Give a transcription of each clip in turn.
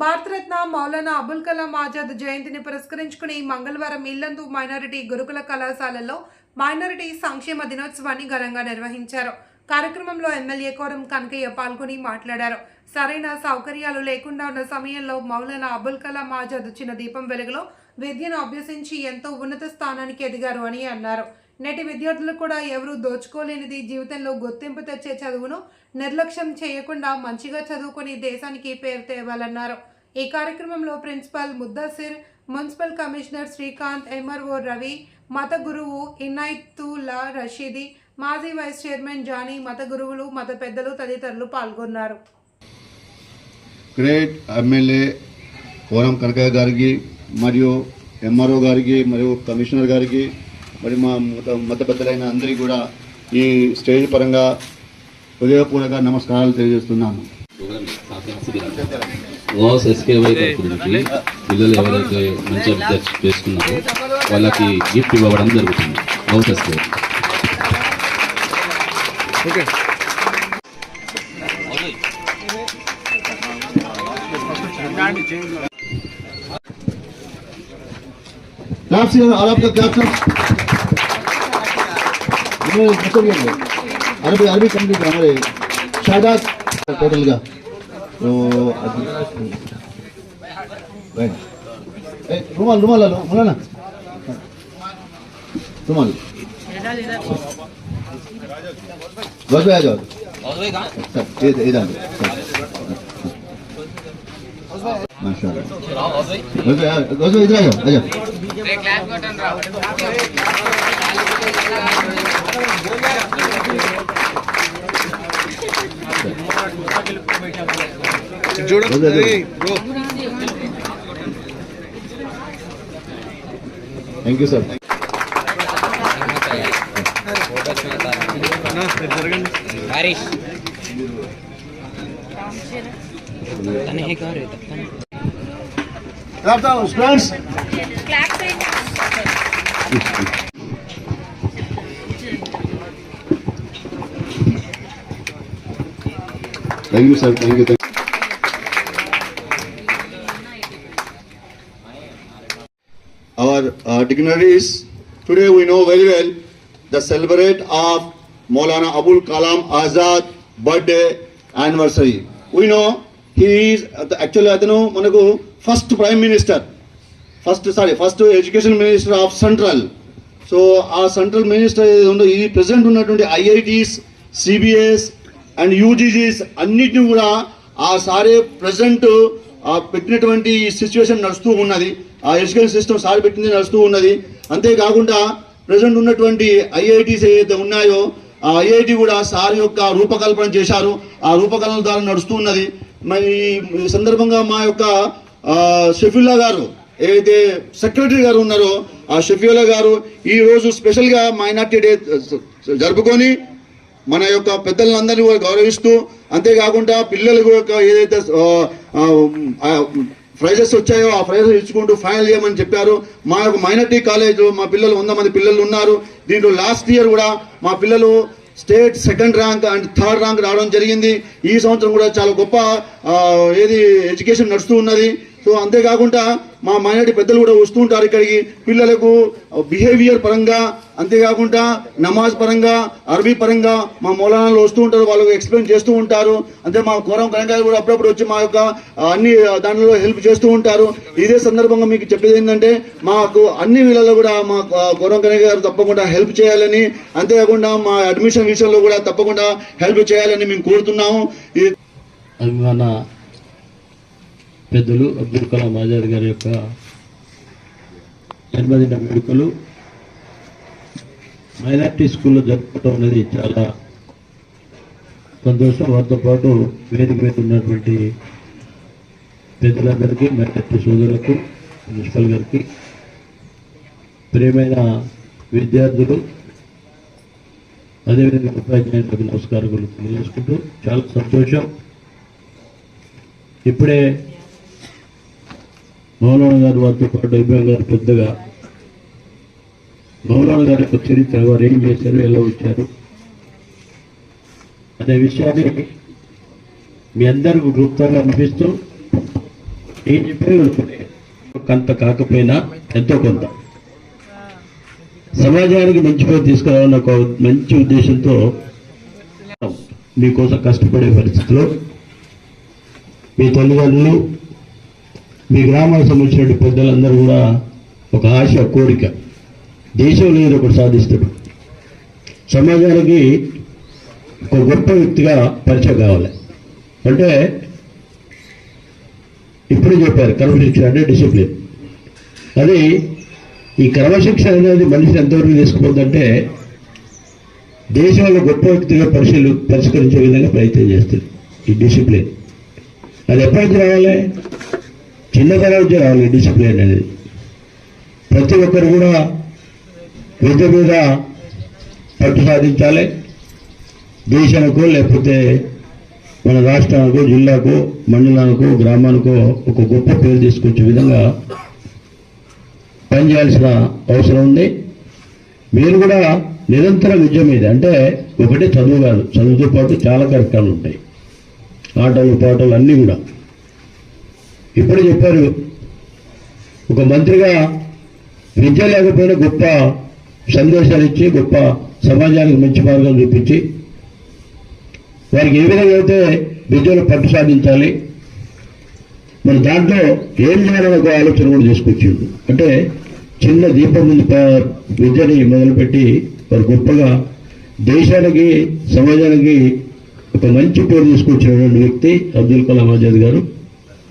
భారతరత్న మౌలానా అబుల్ కలాం ఆజాద్ జయంతిని పురస్కరించుకుని మంగళవారం ఇల్లందు మైనారిటీ గురుకుల కళాశాలలో మైనారిటీ సంక్షేమ దినోత్సవాన్ని ఘనంగా నిర్వహించారు. కార్యక్రమంలో ఎమ్మెల్యే కోరం కనకయ్య పాల్గొని మాట్లాడారు. సరైన సౌకర్యాలు లేకుండా ఉన్న సమయంలో మౌలానా అబుల్ కలాం ఆజాద్ చిన్న దీపం వెలుగులో విద్యను అభ్యసించి ఎంతో ఉన్నత స్థానానికి ఎదిగారు అని అన్నారు. నేటి విద్యార్థులు కూడా ఎవరూ దోచుకోలేనిది జీవితంలో గుర్తింపు తెచ్చే చదువును నిర్లక్ష్యం చేయకుండా మంచిగా చదువుకొని దేశానికి పేరు తేవాలన్నారు. ఈ కార్యక్రమంలో principal Muddasir municipal commissioner Srikanth MRO Ravi మత గురువు ఇనాయతుల్లా రషీది మాజీ వైస్ చైర్మన్ జానీ మత గురువులు మత పెద్దలు తదితరులు పాల్గొన్నారు. గ్రేట్ ఎమ్మెల్యే కోరం కనకయ్య గారికి మరియు ఎంఆర్ఓ గారికి మరియు కమిషనర్ గారికి మరి మా మత పెద్దలైన అందరికీ కూడా ఈ స్టేజ్ పరంగా హృదయపూర్వక నమస్కారాలు తెలియజేస్తున్నాను. వాస్ ఎస్కేవై పిల్లలు ఎవరైతే మంచి అభ్యర్థి చేసుకున్నారో వాళ్ళకి గిఫ్ట్ ఇవ్వడం జరుగుతుంది. వాస్ ఎస్కేవై. ఓకే. Claps. वो असरियत है अरबी अरबी कंपनी का हमारे शाहबाज टोटल का। तो रुमाल रुमाल लो बोला ना। रुमाल। बस भाई, आ जाओ। अच्छा, इधर థ్యాంక్ యూ సార్ హరీష్. తనే కారు తప్పని Clap those friends. Clap Thank you, sir. Thank you. Thank you. Our uh, dignitaries, today we know very well the celebrate of Maulana Abul Kalam Azad birthday anniversary. We know he is actually, I don't know, first prime minister first sorry first education minister of central so ఆ central minister ఏది ఉందో ఈ present ఉన్నటువంటి IITs CBS and యూజీజీస్ అన్నిటిని కూడా ఆ సారే present పెట్టినటువంటి సిచ్యువేషన్ నడుస్తూ ఉన్నది. ఆ ఎడ్యుకేషన్ సిస్టమ్ సారి పెట్టింది నడుస్తూ ఉన్నది. అంతేకాకుండా ప్రజెంట్ ఉన్నటువంటి ఐఐటీస్ ఏదైతే ఉన్నాయో ఆ ఐఐటి కూడా సార్ యొక్క రూపకల్పన చేశారు. ఆ రూపకల్పన ద్వారా నడుస్తూ ఉన్నది. మరి ఈ సందర్భంగా మా యొక్క షఫీల్లా గారు ఏదైతే సెక్రటరీ గారు ఉన్నారో ఆ షఫీల్లా గారు ఈ రోజు స్పెషల్గా మైనార్టీ డే జరుపుకొని మన యొక్క పెద్దలందరినీ కూడా గౌరవిస్తూ అంతేకాకుండా పిల్లల యొక్క ఏదైతే ప్రైజెస్ వచ్చాయో ఆ ప్రైజెస్ ఇచ్చుకుంటూ ఫైనల్ చేయమని చెప్పారు. మా యొక్క మైనార్టీ కాలేజ్ మా పిల్లలు వంద మంది పిల్లలు ఉన్నారు. దీంట్లో లాస్ట్ ఇయర్ కూడా మా పిల్లలు state second rank and third rank రావడం జరిగింది. ఈ సంవత్సరం కూడా చాలా గొప్ప ఏది ఎడ్యుకేషన్ నడుస్తూ ఉన్నది. సో అంతేకాకుండా మా మైనార్టీ పెద్దలు కూడా వస్తూ ఉంటారు ఇక్కడికి. పిల్లలకు బిహేవియర్ పరంగా అంతేకాకుండా నమాజ్ పరంగా అరబీ పరంగా మా మౌలానాలు వస్తూ ఉంటారు వాళ్ళకు ఎక్స్ప్లెయిన్ చేస్తూ ఉంటారు. అంతే మా కోరం కనకాయ కూడా అప్పుడప్పుడు వచ్చి మా యొక్క అన్ని దానిలో హెల్ప్ చేస్తూ ఉంటారు. ఇదే సందర్భంగా మీకు చెప్పేది ఏంటంటే మాకు అన్ని వీళ్ళలో కూడా మా కోరం కనకాయ గారు తప్పకుండా హెల్ప్ చేయాలని అంతేకాకుండా మా అడ్మిషన్ విషయంలో కూడా తప్పకుండా హెల్ప్ చేయాలని మేము కోరుతున్నాము. ఇది అభిమాన పెద్దలు అబ్దుల్ కలాం ఆజాద్ గారి యొక్క జన్మదిన వేడుకలు. మైనార్టీ స్కూల్లో జరుపుకోవడం అనేది చాలా సంతోషం. వారితో పాటు వేదిక మీద ఉన్నటువంటి పెద్దలందరికీ మైనార్టీ సోదరులకు ప్రిన్సిపల్ గారికి ప్రియమైన విద్యార్థులు అదేవిధంగా ఉపాధ్యాయులకు నమస్కారాలు తెలియజేసుకుంటూ చాలా సంతోషం. ఇప్పుడే మౌలానా గారు వారితో పాటు ఇబ్రాహిం గారు పెద్దగా మౌలానా గారి యొక్క చరిత్ర వారు ఏం చేశారు ఎలా వచ్చారు అనే విషయాన్ని మీ అందరికీ గుప్తంగా అనిపిస్తూ ఏం చెప్పారు కొంత కాకపోయినా ఎంతో కొంత. సమాజానికి మంచి పేరు తీసుకురావాలన్న ఒక మంచి ఉద్దేశంతో మీకోసం కష్టపడే పరిస్థితిలో మీ తల్లిదండ్రులు మీ గ్రామానికి సంబంధించిన పెద్దలందరూ కూడా ఒక ఆశ కోరిక. దేశంలో ఏదో ఒకటి సాధిస్తాడు. సమాజానికి ఒక గొప్ప వ్యక్తిగా పరిచయం కావాలి. అంటే ఇప్పుడే చెప్పారు క్రమశిక్షణ అంటే డిసిప్లిన్. అది ఈ క్రమశిక్షణ అనేది మనిషిని ఎంతవరకు తీసుకుపోతుందంటే దేశంలో గొప్ప వ్యక్తిగా పరిశీలి పరిష్కరించే విధంగా ప్రయత్నం చేస్తుంది ఈ డిసిప్లిన్. అది ఎప్పటికి రావాలి? చిన్నతనం నుంచి రావాలి డిసిప్లిన్ అనేది. ప్రతి ఒక్కరు కూడా విద్య మీద పట్టు సాధించాలి. దేశానికో లేకపోతే మన రాష్ట్రానికో జిల్లాకు మండలానికో గ్రామానికో ఒక గొప్ప పేరు తీసుకొచ్చే విధంగా పనిచేయాల్సిన అవసరం ఉంది. మీరు కూడా నిరంతరం విద్య మీద అంటే ఒకటి చదువు కాదు చదువుతో పాటు చాలా కార్యక్రమాలు ఉంటాయి. ఆటలు పాటలు అన్నీ కూడా. ఇప్పుడు చెప్పారు ఒక మంత్రిగా విద్య లేకపోయినా గొప్ప సందేశాలు ఇచ్చి గొప్ప సమాజానికి మంచి మార్గం చూపించి వారికి ఏ విధంగా అయితే విద్యలో పట్టు సాధించాలి మరి దాంట్లో ఏం చేయాలని ఒక ఆలోచన కూడా తీసుకొచ్చిండు అంటే చిన్న దీపం ముందు ప- విద్యని మొదలుపెట్టి వారు గొప్పగా దేశానికి సమాజానికి ఒక మంచి పేరు తీసుకొచ్చినటువంటి వ్యక్తి అబ్దుల్ కలాం ఆజాద్ గారు.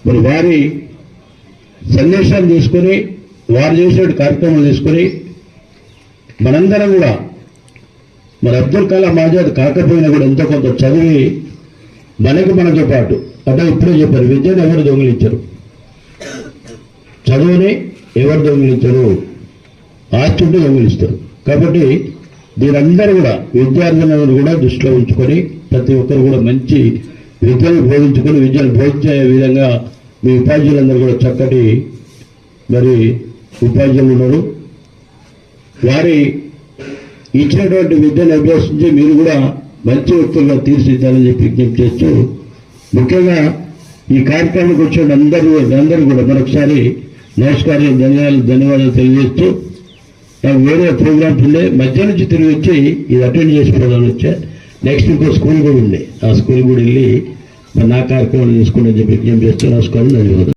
మరి వారి సందేశాలు తీసుకొని వారు చేసిన కార్యక్రమాలు తీసుకొని మనందరం కూడా మరి అబ్దుల్ కలాం ఆజాద్ కాకపోయినా కూడా ఎంతో కొంత చదివి మనకి మనతో పాటు అంటే ఇప్పుడే చెప్పారు విద్యను ఎవరు దొంగిలించరు. చదువుని ఎవరు దొంగిలించరు? ఆస్తుంటే దొంగిలిస్తారు. కాబట్టి దీనందరూ కూడా విద్యార్థులను కూడా దృష్టిలో ఉంచుకొని ప్రతి ఒక్కరు కూడా మంచి విద్యను బోధించుకొని విద్యను బోధించే విధంగా మీ ఉపాధ్యులందరూ కూడా చక్కటి మరి ఉపాధ్యులు ఉన్నారు. వారి ఇచ్చినటువంటి విద్యను అభ్యసించి మీరు కూడా మంచి వ్యక్తులుగా తీర్చిదిద్దాలని చెప్పి విజ్ఞప్తి చేస్తూ ముఖ్యంగా ఈ కార్యక్రమానికి వచ్చిన అందరూ అందరూ కూడా మరొకసారి నమస్కారం ధన్యవాదాలు ధన్యవాదాలు తెలియజేస్తూ నాకు వేరే ప్రోగ్రామ్స్ ఉండే మధ్య నుంచి తిరిగి వచ్చి ఇది అటెండ్ చేసి పోదామని వచ్చా. నెక్స్ట్ ఇంకో స్కూల్ కూడా ఉంది. ఆ స్కూల్ కూడా వెళ్ళి నా కార్యక్రమాలు తీసుకుని చెప్పి విజ్ఞప్తి చేస్తూ నమస్కారం ధన్యవాదాలు